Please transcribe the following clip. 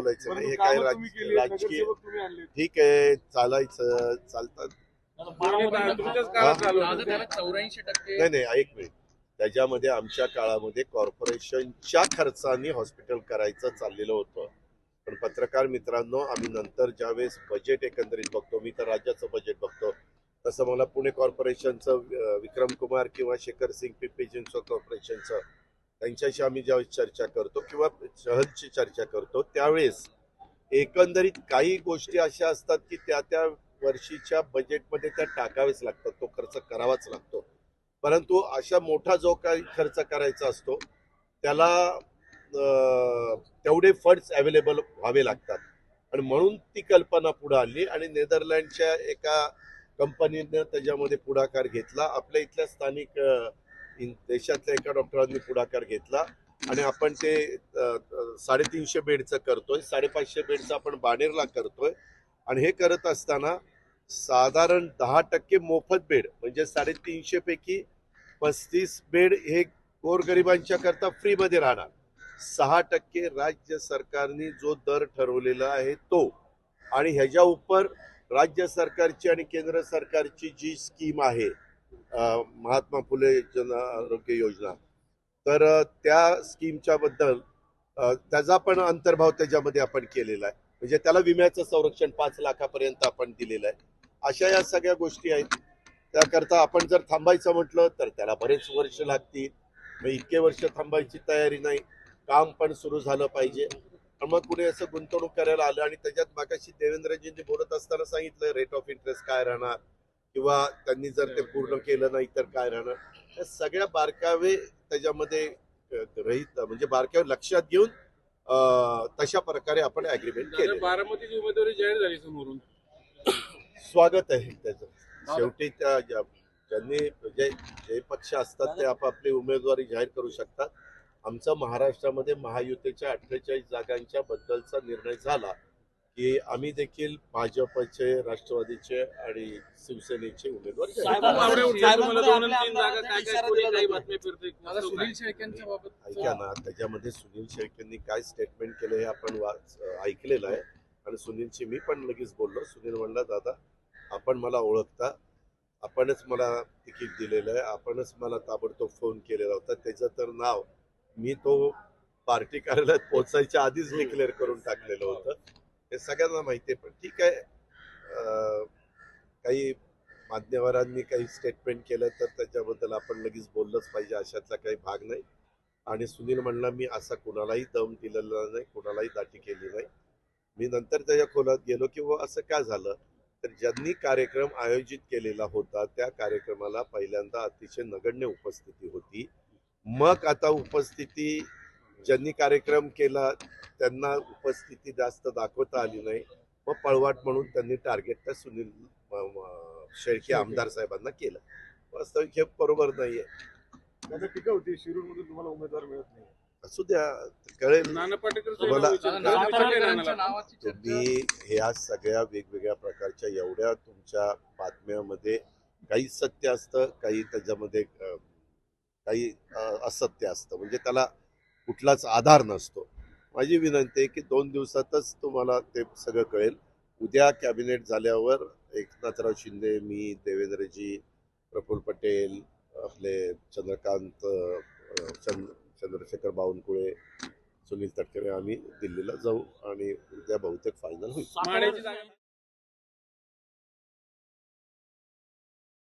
बोलायचं नाही हे काय राज- राजकीय ठीक आहे चालायचं चालतात. हा? माझं. त्याला चौऱ्याऐंशी टक्के नाही नाही एक मिनिट त्याच्यामध्ये आमच्या काळामध्ये कॉर्पोरेशनच्या खर्चाने हॉस्पिटल करायचं चाललेलं होतं. पण पत्रकार मित्रांनो आम्ही नंतर ज्यावेळेस बजेट एकंदरीत बघतो मी तर राज्याचं बजेट बघतो तसं मला पुणे कॉर्पोरेशनचं अं, विक्रम कुमार किंवा शेखर सिंग पिंपरी चिंचवड कॉर्पोरेशनचं त्यांच्याशी आम्ही ज्यावेळेस चर्चा करतो किंवा सहलची चर्चा करतो त्यावेळेस एकंदरीत काही गोष्टी अशा असतात की त्या त्या वर्षीच्या बजेटमध्ये त्या टाकावेच लागतात तो खर्च करावाच लागतो. परंतु अशा मोठा जो काही खर्च करायचा असतो त्याला तेवढे फंड्स अवेलेबल व्हावे लागतात. आणि म्हणून ती कल्पना पुढे आली आणि नेदरलँडच्या एका कंपनीनं त्याच्यामध्ये पुढाकार घेतला. आपल्या इथल्या स्थानिक देशातल्या एका डॉक्टरांनी पुढाकार घेतला. आणि आपण ते साडेतीनशे बेडचं करतोय. साडेपाचशे बेडचं आपण बाणेरला करतोय. आणि हे करत असताना साधारण दहा टक्के मोफत बेड म्हणजे साडेतीनशे पैकी पस्तीस बेड हे गोरगरिबांच्या करता फ्रीमध्ये राहणार. सहा टक्के राज्य सरकारने जो दर ठरवलेला आहे तो. आणि ह्याच्या उपर राज्य सरकारची आणि केंद्र सरकारची जी स्कीम आहे महात्मा फुले जन आरोग्य योजना. तर त्या स्कीमच्या बद्दल त्याचा पण अंतर्भाव त्याच्यामध्ये आपण केलेला आहे. म्हणजे त्याला विम्याचं संरक्षण पाच लाखापर्यंत आपण दिलेलं आहे. अशा या सगळ्या गोष्टी आहेत. त्याकरता आपण जर थांबायचं म्हटलं तर त्याला बरेच वर्ष लागतील. मग इतके वर्ष थांबायची तयारी नाही. काम पण सुरू झालं पाहिजे. मग कुणी असं गुंतवणूक करायला आलं आणि त्याच्यात मागाशी देवेंद्रजींनी बोलत असताना सांगितलं रेट ऑफ इंटरेस्ट काय राहणार? किंवा त्यांनी जर ते पूर्ण केलं नाही तर काय राहणार? या सगळ्या बारकावे त्याच्यामध्ये रहित म्हणजे बारकावे लक्षात घेऊन तशा प्रकारे आपण अग्रीमेंट केले बारामतीची उमेदवारी जाहीर झाली समोरून. स्वागत आहे त्याचं. शेवटी त्या ज्या- ज्यांनी जे जे पक्ष असतात ते आपापली उमेदवारी जाहीर करू शकतात. आमचा महाराष्ट्रामध्ये महायुतीच्या अठ्ठेचाळीस जागांच्या बद्दलचा निर्णय झाला. की आम्ही देखील भाजपचे राष्ट्रवादीचे आणि शिवसेनेचे उमेदवार ऐका ना त्याच्यामध्ये सुनील शेळकेंनी काय स्टेटमेंट केलं हे आपण ऐकलेलं आहे. आणि सुनीलशी मी पण लगेच बोललो. सुनील म्हणला दादा आपण मला ओळखता. आपणच मला तिकीट दिलेलं आहे. आपणच मला ताबडतोब फोन केलेला होता. त्याचं तर नाव मी तो पार्टी कार्यालयात पोहोचायच्या आधीच डिक्लेअर करून टाकलेलं होतं. हे सगळ्यांना माहिती आहे पण ठीक आहे. काही मान्यवरांनी काही स्टेटमेंट केलं तर त्याच्याबद्दल आपण लगेच बोललंच पाहिजे अशातला काही भाग नाही. आणि सुनील म्हणला मी असा कुणालाही दम दिलेला नाही कुणालाही दाटी केली नाही. मी नंतर त्याच्या खोलात गेलो की व असं का झालं? तर ज्यांनी कार्यक्रम आयोजित केलेला होता त्या कार्यक्रमाला पहिल्यांदा अतिशय नगण्य उपस्थिती होती. मग आता उपस्थिती ज्यांनी कार्यक्रम केला त्यांना उपस्थिती जास्त दाखवता आली नाही. मग पळवाट म्हणून त्यांनी टार्गेट त्या सुनील शेळके आमदार साहेबांना केलं. वास्तविक हे बरोबर नाहीये. आता टीका होती शिरूर मधून तुम्हाला उमेदवार मिळत नाही. असू द्या कळेल. नाना पाटेकर तुम्हाला- दादा, नानापाटेकरांच्या नावाची चर्चा. तुम्ही ह्या सगळ्या वेगवेगळ्या प्रकारच्या एवढ्या तुमच्या बातम्यामध्ये काही सत्य असतं काही त्याच्यामध्ये अं, काही अं, असत्य असतं. म्हणजे त्याला कुठलाच आधार नसतो. माझी विनंती आहे की दोन दिवसातच तुम्हाला ते सगळं कळेल. उद्या कॅबिनेट झाल्यावर एकनाथराव शिंदे मी देवेंद्रजी प्रफुल्ल पटेल आपले चंद्रकांत चंद्र चंद्रशेखर बावनकुळे सुनील तटकरे आम्ही दिल्लीला जाऊ आणि उद्या बहुतेक फायनल होईल.